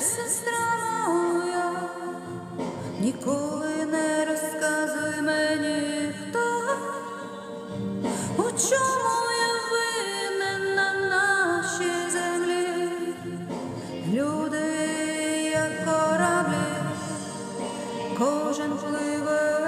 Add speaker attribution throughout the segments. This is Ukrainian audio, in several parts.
Speaker 1: сестра моя, ніколи не розказуй мені хто, у чому я винен на нашій землі, люди, як кораблі, кожен пливе,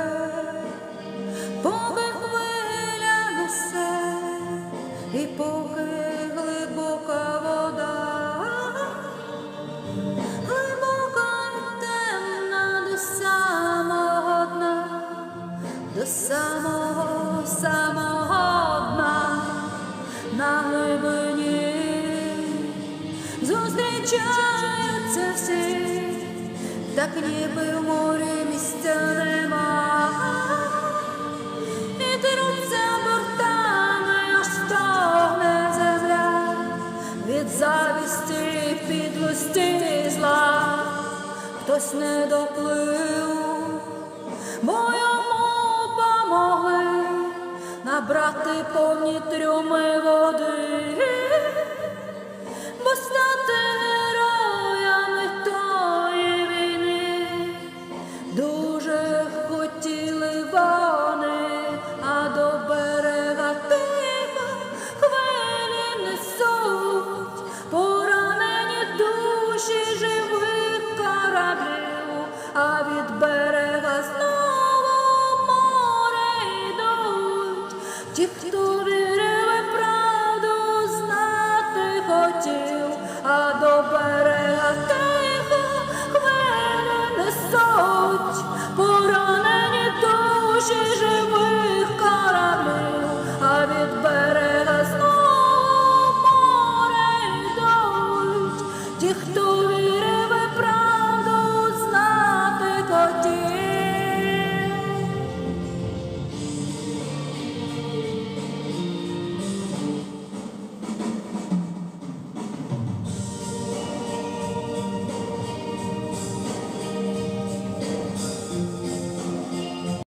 Speaker 1: самого дна на глибині зустрічаються всі, так ніби в морі місця нема. І труться бортами, аж стогне від завісті, підлості зла. Хтось не доплив, бо набрати повні трюми хто вірив правду знати хотів, а доба.